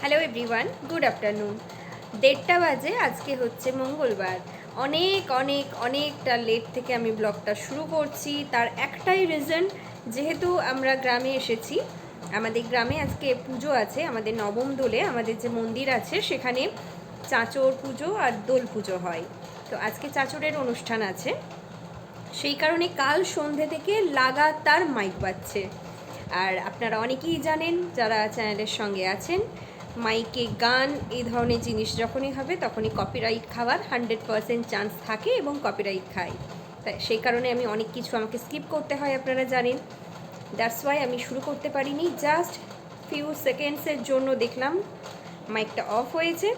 Hello everyone good afternoon দেড়টা বাজে, আজকে হচ্ছে মঙ্গলবার। অনেক অনেক, অনেকটা লেট থেকে আমি ব্লগটা শুরু করছি। তার একটাই রিজন যেহেতু আমরা গ্রামে এসেছি, আমাদের গ্রামে আজকে পুজো আছে, আমাদের নবম দোলে আমাদের যে মন্দির আছে, সেখানে চাঁচর পুজো আর দোল পুজো হয়। তো আজকে চাঁচরের অনুষ্ঠান আছে। সেই কারণে কাল সন্ধে থেকে লাগাতার মাইক বাজছে। আর আপনারা অনেকেই জানেন, যারা চ্যানেলের সঙ্গে আছেন মাইকে গান, এই ধরনের জিনিস যখনই হবে তখনই কপিরাইট খাওয়ার হান্ড্রেড পারসেন্ট চান্স থাকে এবং কপিরাইট খাই তাই সেই কারণে আমি অনেক কিছু আমাকে স্কিপ করতে হয়, আপনারা জানেন। দ্যাটস ওয়াই আমি শুরু করতে পারিনি জাস্ট ফিউ সেকেন্ডসের জন্য দেখলাম মাইকটা অফ হয়েছে।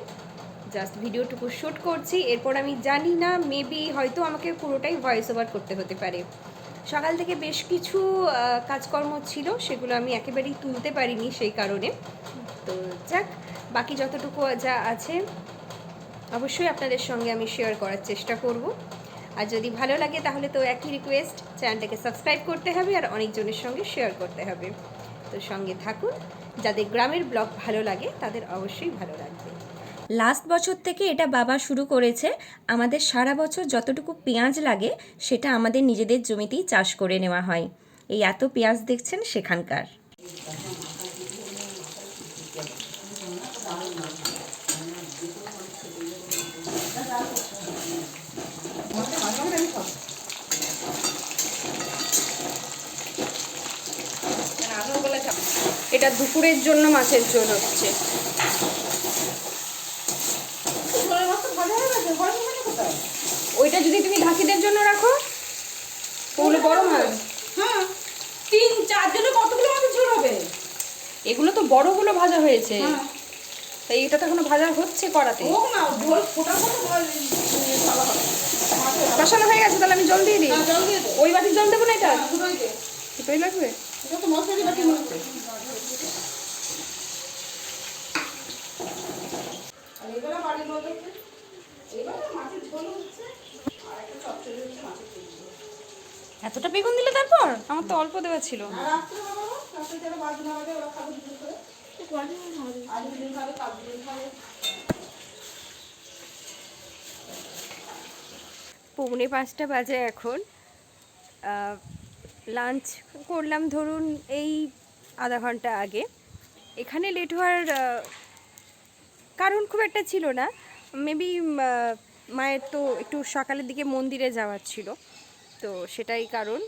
জাস্ট ভিডিওটুকু শ্যুট করছি, এরপর আমি জানি না মেবি হয়তো আমাকে পুরোটাই ভয়েস ওভার করতে হতে পারে। সকাল থেকে বেশ কিছু কাজকর্ম ছিল, সেগুলো আমি একেবারেই তুলতে পারিনি সেই কারণে। তো যাক, বাকি যতটুকু যা আছে, অবশ্যই আপনাদের সঙ্গে আমি শেয়ার করার চেষ্টা করব। আর যদি ভালো লাগে তাহলে তো একই রিকোয়েস্ট চ্যানেলটাকে সাবস্ক্রাইব করতে হবে আর অনেকজনের সঙ্গে শেয়ার করতে হবে। তো সঙ্গে থাকুন, যাদের গ্রামের ব্লগ ভালো লাগে তাদের অবশ্যই ভালো লাগবে। লাস্ট বছর থেকে এটা বাবা শুরু করেছে। আমাদের সারা বছর যতটুকু পেঁয়াজ লাগে, সেটা আমাদের নিজেদের জমিতেই চাষ করে নেওয়া হয়। এই এত পেঁয়াজ দেখছেন সেখানকার। এটা দুপুরের জন্য মাছের ঝোল হচ্ছে ওইটা যদি তুমি ঢাকিদের জন্য রাখো ওগুলো বড় মাছ হ্যাঁ তিন চার জনে কতগুলো মাছের ঝোল হবে এগুলো তো বড়গুলো ভাজা হয়েছে। হ্যাঁ। তাই এটা তো এখনও ভাজা হচ্ছে করাতে হোক না ঝোল ফোটা ফোটা ভালো ভালো হবে মাছের কষানো হয়ে গেছে তাহলে আমি জল দিয়ে দিই। হ্যাঁ, ওই বাটির জল দেবো না এটা? হ্যাঁ, দুটোই লাগবে? এতটা বেগুন দিলে তারপর? আমার তো অল্প দেওয়া ছিল। যারা বাজু না ওরা খাবে করে। আজ দুদিন খাবে কাল দুদিন খাবে। পৌনে পাঁচটা বাজে এখন। লাঞ্চ করলাম ধরুন এই আধা ঘণ্টা আগে। এখানে লেট হওয়ার কারণ খুব একটা ছিল না। মেবি মায়ের তো একটু সকালের দিকে মন্দিরে যাওয়ার ছিল। তো সেটাই কারণ।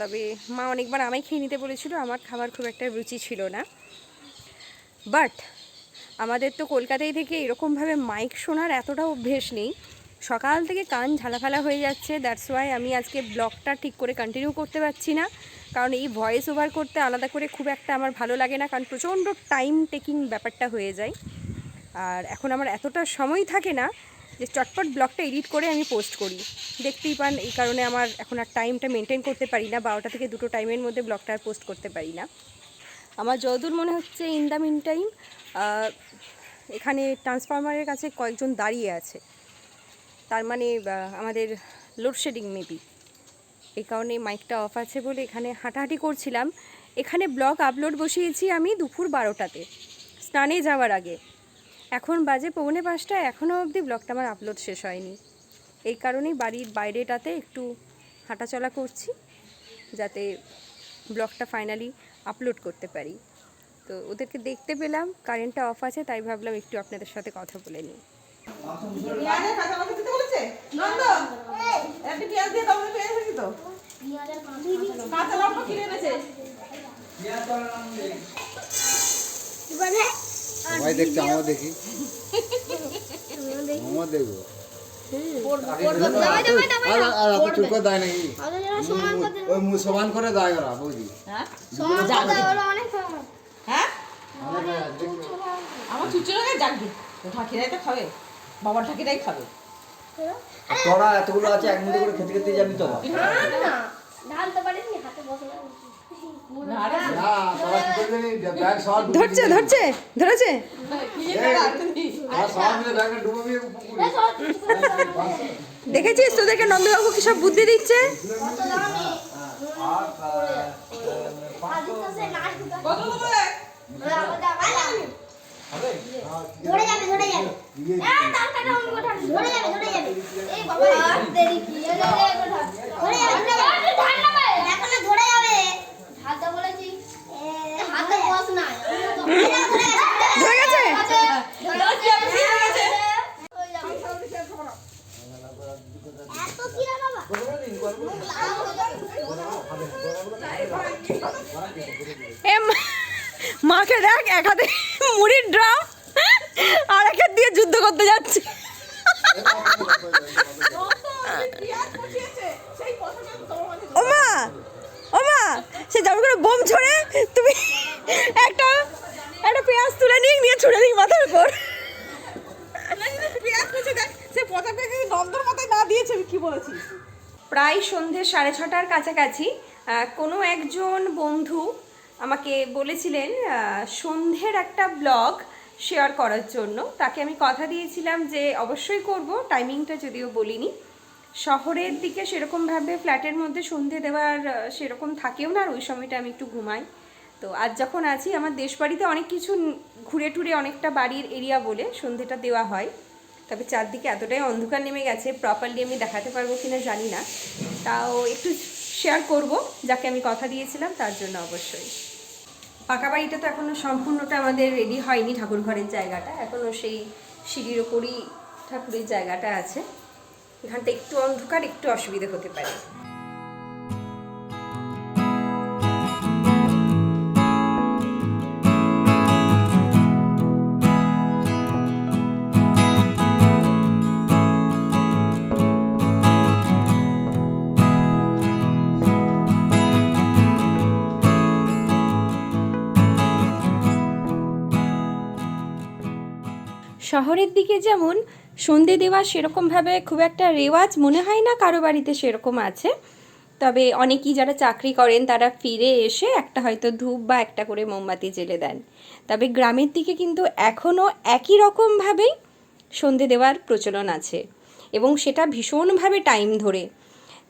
তবে মা অনেকবার আমায় খেয়ে নিতে বলেছিল, আমার খাবার খুব একটা রুচি ছিল না। বাট আমাদের তো কলকাতায় থেকে এরকমভাবে মাইক শোনার এতটা অভ্যেস নেই। সকাল থেকে কান ঝালাফালা হয়ে যাচ্ছে দ্যাটস ওয়াই আমি আজকে ব্লগটা ঠিক করে কন্টিনিউ করতে পারছি না। কারণ এই ভয়েস ওভার করতে আলাদা করে খুব একটা আমার ভালো লাগে না, কারণ প্রচণ্ড টাইম টেকিং ব্যাপারটা হয়ে যায়। আর এখন আমার এতটা সময় থাকে না যে চটপট ব্লগটা এডিট করে আমি পোস্ট করি। দেখতেই পান, এই কারণে আমার এখন আর টাইমটা মেনটেন করতে পারি না, বারোটা থেকে দুটো টাইমের মধ্যে ব্লগটা আর পোস্ট করতে পারি না। আমার যতদূর মনে হচ্ছে ইন দ্য মিন টাইম এখানে ট্রান্সফরমারের কাছে কয়েকজন দাঁড়িয়ে আছে। তার মানে আমাদের লোডশেডিং মেবি। এই কারণে মাইকটা অফ আছে বলে এখানে হাঁটাহাঁটি করছিলাম। এখানে ব্লগ আপলোড বসিয়েছি আমি দুপুর বারোটাতে। স্নানে যাওয়ার আগে। এখন বাজে পৌনে পাঁচটা এখনও অবধি ব্লগটা আমার আপলোড শেষ হয়নি। এই কারণেই বাড়ির বাইরেটাতে একটু হাঁটাচলা করছি যাতে ব্লগটা ফাইনালি আপলোড করতে পারি। তো ওদেরকে দেখতে পেলাম কারেন্টটা অফ আছে তাই ভাবলাম একটু আপনাদের সাথে কথা বলে নিই। কাঁচা লঙ্কা কিনে এনেছে। সবাই দেখছে আমরা দেখি। আমরা দেখব। আর আর এত চুপ করে দেয় নাকি? সমান করে দেয় ওরা বুঝি হ্যাঁ? হ্যাঁ আমার চুচুর ঠাকিরাই তো খাবে। বাবার ঠাকিরাই খাবে। তোরা এতগুলো আছে এক মুঠো করে খেতে খেতে যাবি তো ঢালতে পারিনি হাতে বসে। ধরছে ধরছে ধরেছে দেখেছিস তোদেরকে নন্দবাবু কি সব বুদ্ধি দিচ্ছে ধরে যাবে ধরে যাবে ধরে যাবে ধরে যাবে হাতে বলেছি হাতে বস না। ধরে গেছে? এত কিরা বাবা? এ মাকে দেখ এক হাতে মুড়ির ড্রাম আর এক হাত দিয়ে যুদ্ধ করতে যাচ্ছে পেঁয়াজ কুচিয়েছে সেই কথাটা তোমার মাঝে ও মা ও মা সে যেমন করে বোম ছড়ে তুমি একটা একটা পেঁয়াজ তুলে নিয়ে নিয়ে ছুড়ে দিই মাথার উপর। পেঁয়াজ কুচি দেখ সে পচা পেঁয়াজ নন্দর মাথায় না দিয়েছে আমি কি বলেছি? প্রায় সন্ধে সাড়ে ছটার কাছাকাছি কোনো একজন বন্ধু আমাকে বলেছিলেন সন্ধ্যের একটা ব্লগ শেয়ার করার জন্য। তাকে আমি কথা দিয়েছিলাম যে অবশ্যই করব টাইমিংটা যদিও বলিনি। শহরের দিকে সেরকমভাবে ফ্ল্যাটের মধ্যে সন্ধে দেওয়ার সেরকম থাকেও না আর ওই সময়টা আমি একটু ঘুমাই। তো আজ যখন আছি, আমার দেশ বাড়িতে অনেক কিছু ঘুরে টুরে অনেকটা বাড়ির এরিয়া বলে সন্ধেটা দেওয়া হয়। তবে চারদিকে এতটাই অন্ধকার নেমে গেছে প্রপারলি আমি দেখাতে পারব কিনা জানি না। তাও একটু শেয়ার করব, যাকে আমি কথা দিয়েছিলাম তার জন্য অবশ্যই। পাকা বাড়িটা তো এখনও সম্পূর্ণটা আমাদের রেডি হয়নি ঠাকুর ঘরের জায়গাটা। এখনও সেই সিঁড়ির ওপরই ঠাকুরের জায়গাটা আছে। এখানটা একটু অন্ধকার, একটু অসুবিধা হতে পারে। শহরের দিকে যেমন সন্ধে দেওয়া সেরকমভাবে খুব একটা রেওয়াজ মনে হয় না কারও বাড়িতে সেরকম আছে। তবে অনেকেই যারা চাকরি করেন তারা ফিরে এসে একটা হয়তো ধূপ বা একটা করে মোমবাতি জেলে দেন। তবে গ্রামের দিকে কিন্তু এখনও একই রকমভাবেই সন্ধে দেওয়ার প্রচলন আছে এবং সেটা ভীষণভাবে টাইম ধরে।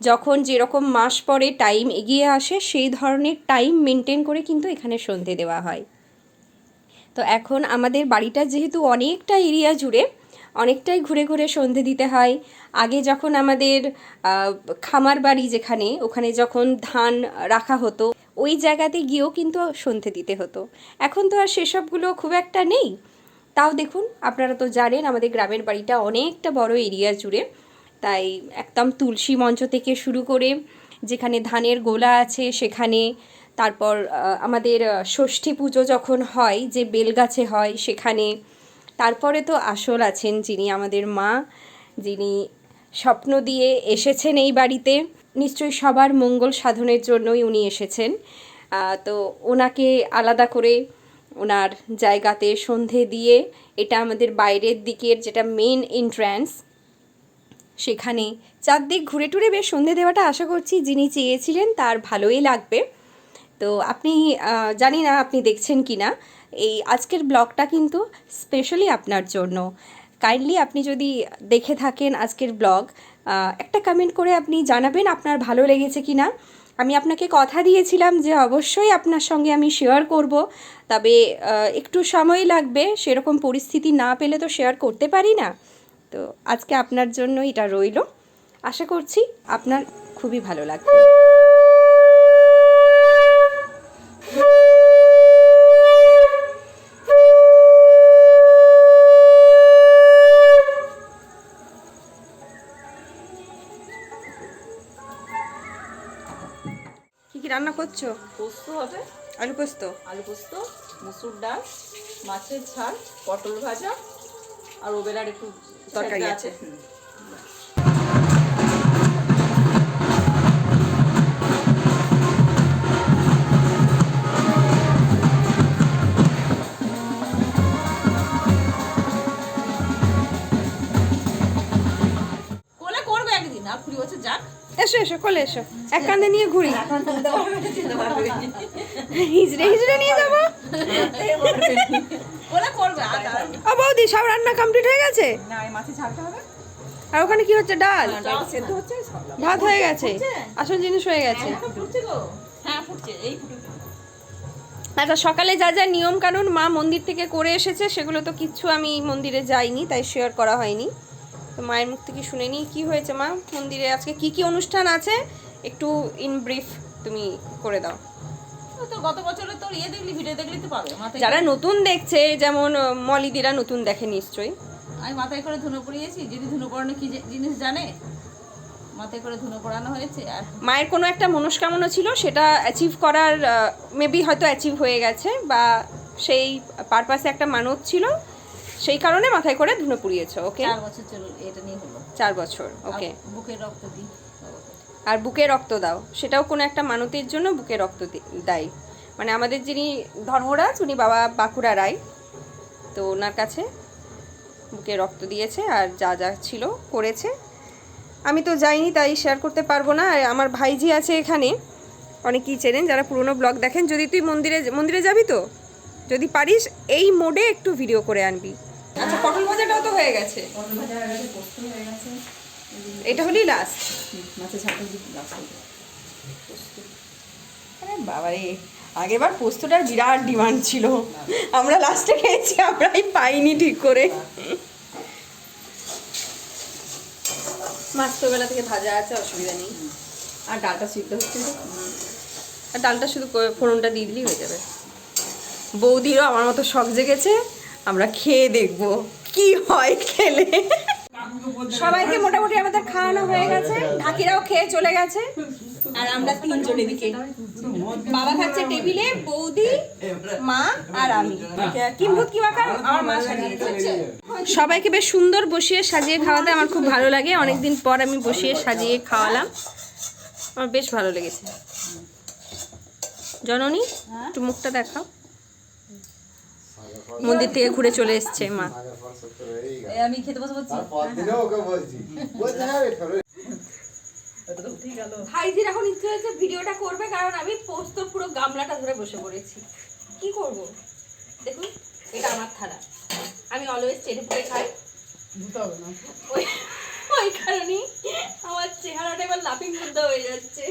যখন যেরকম মাস পরে টাইম এগিয়ে আসে সেই ধরনের টাইম মেনটেন করে কিন্তু এখানে সন্ধে দেওয়া হয়। তো এখন আমাদের বাড়িটা যেহেতু অনেকটা এরিয়া জুড়ে, অনেকটাই ঘুরে ঘুরে সন্ধে দিতে হয়। আগে যখন আমাদের খামার বাড়ি যেখানে, ওখানে যখন ধান রাখা হতো, ওই জায়গাতে গিয়েও কিন্তু সন্ধে দিতে হতো। এখন তো আর সেসবগুলো খুব একটা নেই। তাও দেখুন, আপনারা তো জানেন আমাদের গ্রামের বাড়িটা অনেকটা বড় এরিয়া জুড়ে। তাই একদম তুলসী মঞ্চ থেকে শুরু করে, যেখানে ধানের গোলা আছে, সেখানে তারপর আমাদের ষষ্ঠী পুজো যখন হয়, যে বেলগাছে হয় সেখানে, তারপরে তো আসল আছেন যিনি আমাদের মা, যিনি স্বপ্ন দিয়ে এসেছেন এই বাড়িতে। নিশ্চয়ই সবার মঙ্গল সাধনের জন্যই উনি এসেছেন। তো ওনাকে আলাদা করে ওনার জায়গাতে সন্ধে দিয়ে, এটা আমাদের বাইরের দিকের যেটা মেন এন্ট্রান্স সেখানে চারদিক ঘুরে টুরে বেশ সন্ধে দেওয়াটা আশা করছি যিনি চেয়েছিলেন তার ভালোই লাগবে। তো আপনি জানি না আপনি দেখছেন কি না, এই আজকের ব্লগটা কিন্তু স্পেশালি আপনার জন্য। কাইন্ডলি আপনি যদি দেখে থাকেন আজকের ব্লগ একটা কমেন্ট করে আপনি জানাবেন আপনার ভালো লেগেছে কি না। আমি আপনাকে কথা দিয়েছিলাম যে অবশ্যই আপনার সঙ্গে আমি শেয়ার করব, তবে একটু সময় লাগবে, সেরকম পরিস্থিতি না পেলে তো শেয়ার করতে পারি না। তো আজকে আপনার জন্য এটা রইল। আশা করছি আপনার খুবই ভালো লাগবে। কি কি রান্না করছ? পোস্ত হবে। আলু পোস্ত? আলু পোস্ত মুসুর ডাল মাছের ঝাল পটল ভাজা আর ওবেলার একটু তরকারি আছে। এসো এসো এসো। এক কান্দে নিয়ে ঘুরি। হিজড়ে হিজড়ে নিয়ে যাব? ও বৌদি, সব রান্না কমপ্লিট হয়ে গেছে? আর ওখানে কি হচ্ছে? ডাল? ভাত হয়ে গেছে। আসল জিনিস হয়ে গেছে। আচ্ছা সকালে যা যা নিয়ম কানুন মা মন্দির থেকে করে এসেছে, সেগুলো তো কিচ্ছু আমি মন্দিরে যাইনি, তাই শেয়ার করা হয়নি। তো মায়ের মুখ থেকে শুনে নিই কী হয়েছে মা? মন্দিরে আজকে কি কি অনুষ্ঠান আছে? একটু ইন ব্রিফ তুমি করে দাও। ইয়ে যারা নতুন দেখছে যেমন মলিদিরা নতুন দেখে নিশ্চয়ই। আমি মাথায় করে ধুনো পড়িয়েছি যদি ধুনো পড়ানো কি জিনিস জানে? মাথায় করে ধুনো পড়ানো হয়েছে আর মায়ের কোনো একটা মনস্কামনা ছিল সেটা অ্যাচিভ করার মেবি হয়তো অ্যাচিভ হয়ে গেছে বা সেই পারপাসে একটা মানত ছিল সেই কারণে মাথায় করে ধুনো পুড়িয়েছো ওকে চার বছর চলো এটা নিয়ে হলো। চার বছর ওকে বুকে রক্ত দিই আর বুকে রক্ত দাও সেটাও কোনো একটা মানতির জন্য বুকে রক্ত দেয় মানে আমাদের যিনি ধর্মরাজ উনি বাবা বাঁকুড়া রায়। তো ওনার কাছে বুকে রক্ত দিয়েছে আর যা যা ছিল করেছে। আমি তো যাইনি তাই শেয়ার করতে পারব না। আর আমার ভাইজি আছে এখানে অনেকেই চেনেন যারা পুরনো ব্লগ দেখেন যদি তুই মন্দিরে মন্দিরে যাবি তো যদি পারিস এই মোডে একটু ভিডিও করে আনবি। আচ্ছা পটল ভাজাটাও তো হয়ে গেছে। পটল ভাজা হয়ে গেছে পোস্ত হয়ে গেছে। এটা হলেই লাস্ট মাছের ঝাঁটা দিই আরে বাবা রে আগেরবার পোস্তটার বিরাট ডিমান্ড ছিল। আমরা লাস্টে খেয়েছি আমরাই পাইনি ঠিক করে। মাছ তো বেলা থেকে ভাজা আছে অসুবিধা নেই। আর ডালটা সিদ্ধ হচ্ছে আর ডালটা শুধু ফোড়নটা দিয়ে দিলেই হয়ে যাবে। বৌদিরও আমার মতো শখ জেগেছে। আমরা খেয়ে দেখব। কি হয় খেলে? সবাইকে মোটামুটি আমাদের খাওয়ানো হয়ে গেছে। ঢাকিরাও খেয়ে চলে গেছে। আর আমরা তিনজন এদিকে। বাবা খাচ্ছে টেবিলে, বৌদি, মা আর আমি। কিম্ভূত কি বাকার আমার মা সাজিয়েছে সবাইকে বেশ সুন্দর বসিয়ে সাজিয়ে খাওয়াতে আমার খুব ভালো লাগে। অনেকদিন পর আমি বসিয়ে সাজিয়ে খাওয়ালাম। আমার বেশ ভালো লেগেছে। জননী, একটু মুখটা দেখাও। মন্দির থেকে ঘুরে চলে এসছে মা। আমি খেতে বসে ফেরো ভাইজির এখন ইচ্ছে হয়েছে ভিডিওটা করবে কারণ আমি পোস্ত পুরো গামলাটা ধরে বসে পড়েছি। কি করব? দেখুন এটা আমার থালা। আমি অলওয়েজ চেটে পুড়ে খাই। ওই ওই কারণেই আমার চেহারাটা এবার লাফিং বুদ্ধ হয়ে যাচ্ছে।